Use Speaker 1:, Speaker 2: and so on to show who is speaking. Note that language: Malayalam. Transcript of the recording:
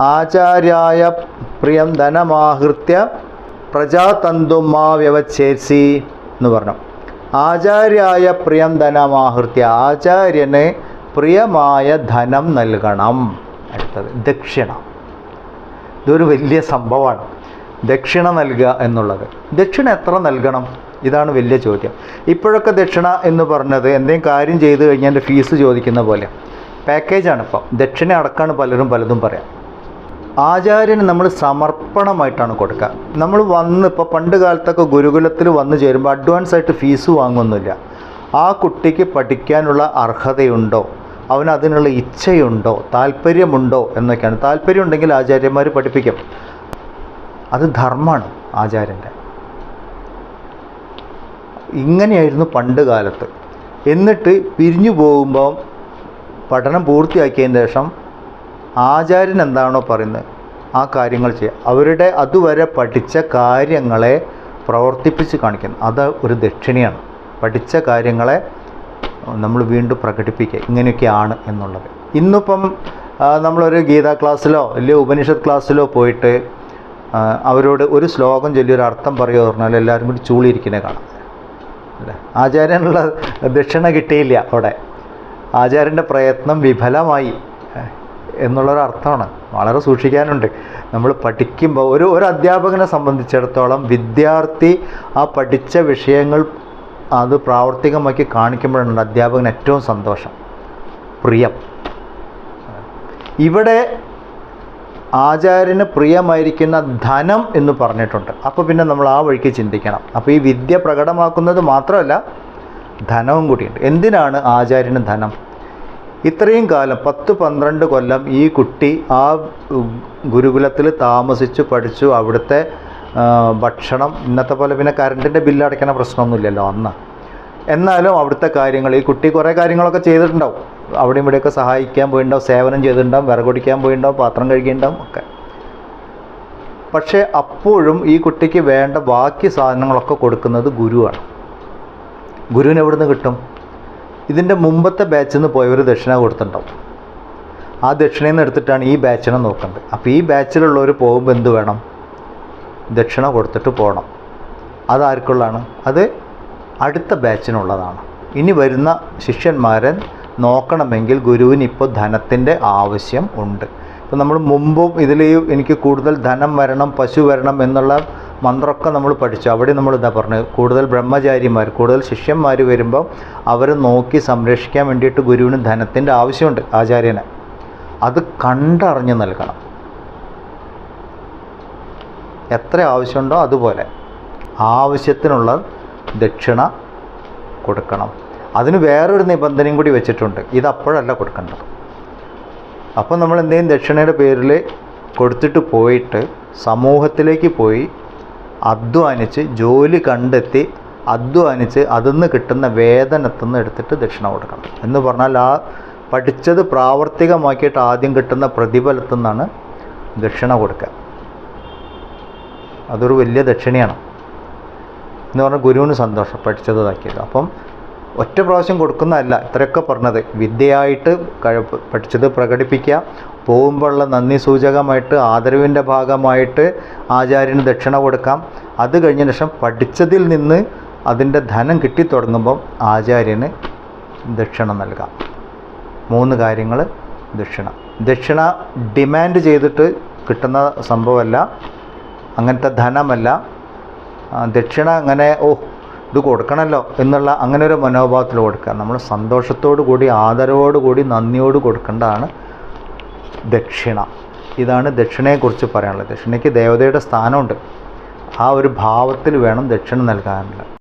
Speaker 1: ആചാര്യായ പ്രിയം ധനമാഹൃത്യ പ്രജാതന്തുമാ വ്യവച്ഛേസി എന്ന് പറഞ്ഞു. ആചാര്യായ പ്രിയം ധനമാഹൃത്യ ആചാര്യന് പ്രിയമായ ധനം നൽകണം. അടുത്തത് ദക്ഷിണ. ഇതൊരു വലിയ സംഭവമാണ്. ദക്ഷിണ നൽകുക എന്നുള്ളത്. ദക്ഷിണ എത്ര നൽകണം? ഇതാണ് വലിയ ചോദ്യം. ഇപ്പോഴൊക്കെ ദക്ഷിണ എന്ന് പറഞ്ഞത് എന്തെങ്കിലും കാര്യം ചെയ്തു കഴിഞ്ഞാൽ എന്റെ ഫീസ് ചോദിക്കുന്ന പോലെ. പാക്കേജാണ് ഇപ്പം. ദക്ഷിണ അടക്കമാണ് പലരും പലതും പറയാം. ആചാര്യന് നമ്മൾ സമർപ്പണമായിട്ടാണ് കൊടുക്കുക. നമ്മൾ വന്ന് ഇപ്പോൾ പണ്ട് കാലത്തൊക്കെ ഗുരുകുലത്തിൽ വന്നു ചേരുമ്പോൾ അഡ്വാൻസ് ആയിട്ട് ഫീസ് വാങ്ങുന്നില്ല. ആ കുട്ടിക്ക് പഠിക്കാനുള്ള അർഹതയുണ്ടോ? അവന് അതിനുള്ള ഇച്ഛയുണ്ടോ? താല്പര്യമുണ്ടോ എന്നൊക്കെയാണ്. താല്പര്യം ഉണ്ടെങ്കിൽ ആചാര്യന്മാർ പഠിപ്പിക്കും. അത് ധർമ്മമാണ് ആചാര്യന്റെ ഇങ്ങനെയായിരുന്നു പണ്ട് കാലത്ത്. എന്നിട്ട് പിരിഞ്ഞു പോകുമ്പോൾ പഠനം പൂർത്തിയാക്കിയതിന് ശേഷം ആചാര്യൻ എന്താണോ പറയുന്നത്? ആ കാര്യങ്ങൾ ചെയ്യുക. അവരുടെ അതുവരെ പഠിച്ച കാര്യങ്ങളെ പ്രവർത്തിപ്പിച്ച് കാണിക്കുന്നു. അത് ഒരു ദക്ഷിണിയാണ്. പഠിച്ച കാര്യങ്ങളെ നമ്മൾ വീണ്ടും പ്രകടിപ്പിക്കുക. ഇങ്ങനെയൊക്കെയാണ് എന്നുള്ളത്. ഇന്നിപ്പം നമ്മളൊരു ഗീതാ ക്ലാസ്സിലോ അല്ലെങ്കിൽ ഉപനിഷത്ത് ക്ലാസ്സിലോ പോയിട്ട് അവരോട് ഒരു ശ്ലോകം ചൊല്ലി ഒരു അർത്ഥം പറയുമോ പറഞ്ഞാൽ എല്ലാവരും കൂടി ചൂളിയിരിക്കുന്നത് കാണാം. അല്ലേ? ആചാര്യനുള്ള ദക്ഷിണ കിട്ടിയില്ല അവിടെ. ആചാര്യന്റെ പ്രയത്നം വിഫലമായി എന്നുള്ളൊരു അർത്ഥമാണ്. വളരെ സൂക്ഷിക്കാനുണ്ട്. നമ്മൾ പഠിക്കുമ്പോൾ ഒരു ഒരു അധ്യാപകനെ സംബന്ധിച്ചിടത്തോളം വിദ്യാർത്ഥി ആ പഠിച്ച വിഷയങ്ങൾ അത് പ്രാവർത്തികമാക്കി കാണിക്കുമ്പോഴാണ് അധ്യാപകന് ഏറ്റവും സന്തോഷം. പ്രിയം. ഇവിടെ ആചാര്യന് പ്രിയമായിരിക്കുന്ന ധനം എന്ന് പറഞ്ഞിട്ടുണ്ട്. അപ്പോൾ പിന്നെ നമ്മൾ ആ വഴിക്ക് ചിന്തിക്കണം. അപ്പോൾ ഈ വിദ്യ പ്രകടമാക്കുന്നത് മാത്രമല്ല ധനവും കൂടിയുണ്ട്. എന്തിനാണ് ആചാര്യന് ധനം? ഇത്രയും കാലം പത്ത് പന്ത്രണ്ട് കൊല്ലം ഈ കുട്ടി ആ ഗുരുകുലത്തിൽ താമസിച്ചു പഠിച്ചു അവിടുത്തെ ഭക്ഷണം ഇന്നത്തെ പോലെ പിന്നെ കറണ്ടിന്റെ ബില്ല് അടയ്ക്കണ പ്രശ്നമൊന്നുമില്ലല്ലോ അന്ന്. എന്നാലും അവിടുത്തെ കാര്യങ്ങൾ ഈ കുട്ടി കുറേ കാര്യങ്ങളൊക്കെ ചെയ്തിട്ടുണ്ടാവും. അവിടെ ഇവിടെയൊക്കെ സഹായിക്കാൻ പോയിണ്ടാവും സേവനം ചെയ്തിട്ടുണ്ടാവും വിറകൊടിക്കാൻ പോയിണ്ടാവും പാത്രം കഴുകിയിട്ടുണ്ടാവും ഒക്കെ. പക്ഷേ അപ്പോഴും ഈ കുട്ടിക്ക് വേണ്ട ബാക്കി സാധനങ്ങളൊക്കെ കൊടുക്കുന്നത് ഗുരുവാണ്. ഗുരുവിന് എവിടുന്ന് കിട്ടും? ഇതിന്റെ മുമ്പത്തെ ബാച്ചിൽ നിന്ന് പോയവർ ദക്ഷിണ കൊടുത്തിട്ടുണ്ടാവും. ആ ദക്ഷിണയിൽ നിന്ന് എടുത്തിട്ടാണ് ഈ ബാച്ചിനെ നോക്കുന്നത് അപ്പോൾ ഈ ബാച്ചിലുള്ളവർ പോകുമ്പോൾ എന്ത് വേണം? ദക്ഷിണ കൊടുത്തിട്ട് പോകണം അതാർക്കുള്ളതാണ് അത് അടുത്ത ബാച്ചിനുള്ളതാണ്. ഇനി വരുന്ന ശിഷ്യന്മാരെ നോക്കണമെങ്കിൽ ഗുരുവിന് ഇപ്പോൾ ധനത്തിന്റെ ആവശ്യം ഉണ്ട്. ഇപ്പം നമ്മൾ മുമ്പും ഇതിൽ എനിക്ക് കൂടുതൽ ധനം വരണം പശു വരണം എന്നുള്ള മന്ത്രമൊക്കെ നമ്മൾ പഠിച്ചു. അവിടെ നമ്മൾ എന്താ പറഞ്ഞത് കൂടുതൽ ബ്രഹ്മചാരിമാർ കൂടുതൽ ശിഷ്യന്മാർ വരുമ്പോൾ അവരെ നോക്കി സംരക്ഷിക്കാൻ വേണ്ടിയിട്ട് ഗുരുവിന് ധനത്തിന്റെ ആവശ്യമുണ്ട് ആചാര്യനെ. അത് കണ്ടറിഞ്ഞ് നൽകണം. എത്ര ആവശ്യമുണ്ടോ അതുപോലെ. ആവശ്യത്തിനുള്ള ദക്ഷിണ കൊടുക്കണം. അതിന് വേറൊരു നിബന്ധനയും കൂടി വെച്ചിട്ടുണ്ട്. ഇത് അപ്പോഴല്ല കൊടുക്കേണ്ടത്. അപ്പോൾ നമ്മൾ എന്തെങ്കിലും ദക്ഷിണയുടെ പേരിൽ കൊടുത്തിട്ട് പോയിട്ട് സമൂഹത്തിലേക്ക് പോയി അധ്വാനിച്ച് ജോലി കണ്ടെത്തി അധ്വാനിച്ച് അതിൽ നിന്ന് കിട്ടുന്ന വേതനത്തിൽ നിന്ന് എടുത്തിട്ട് ദക്ഷിണ കൊടുക്കണം. എന്ന് പറഞ്ഞാൽ ആ പഠിച്ചത് പ്രാവർത്തികമാക്കിയിട്ട് ആദ്യം കിട്ടുന്ന പ്രതിഫലത്തിൽ നിന്നാണ് ദക്ഷിണ കൊടുക്കുക. അതൊരു വലിയ ദക്ഷിണയാണ്. എന്ന് പറഞ്ഞാൽ ഗുരുവിന് സന്തോഷം പഠിച്ചത് ഇതാക്കിയത് അപ്പം ഒറ്റ പ്രാവശ്യം കൊടുക്കുന്നതല്ല ഇത്രയൊക്കെ പറഞ്ഞത്. വിദ്യയായിട്ട് പഠിച്ചത് പ്രകടിപ്പിക്കുക പോകുമ്പോഴുള്ള നന്ദി സൂചകമായിട്ട് ആദരവിന്റെ ഭാഗമായിട്ട് ആചാര്യന് ദക്ഷിണ കൊടുക്കാം. അത് കഴിഞ്ഞ ശേഷം പഠിച്ചതിൽ നിന്ന് അതിന്റെ ധനം കിട്ടിത്തുടങ്ങുമ്പം ആചാര്യന് ദക്ഷിണ നൽകാം. മൂന്ന് കാര്യങ്ങൾ ദക്ഷിണ. ദക്ഷിണ ഡിമാൻഡ് ചെയ്തിട്ട് കിട്ടുന്ന സംഭവമല്ല അങ്ങനത്തെ ധനമല്ല ദക്ഷിണ അങ്ങനെ ഓ ഇത് കൊടുക്കണമല്ലോ എന്നുള്ള അങ്ങനെ ഒരു മനോഭാവത്തിൽ കൊടുക്കുക. നമ്മൾ സന്തോഷത്തോടു കൂടി ആദരവോടു കൂടി നന്ദിയോട് കൊടുക്കേണ്ടതാണ് ദക്ഷിണ. ഇതാണ് ദക്ഷിണയെക്കുറിച്ച് പറയാനുള്ളത്. ദക്ഷിണയ്ക്ക് ദേവതയുടെ സ്ഥാനമുണ്ട്. ആ ഒരു ഭാവത്തിൽ വേണം ദക്ഷിണ നൽകാനുള്ളത്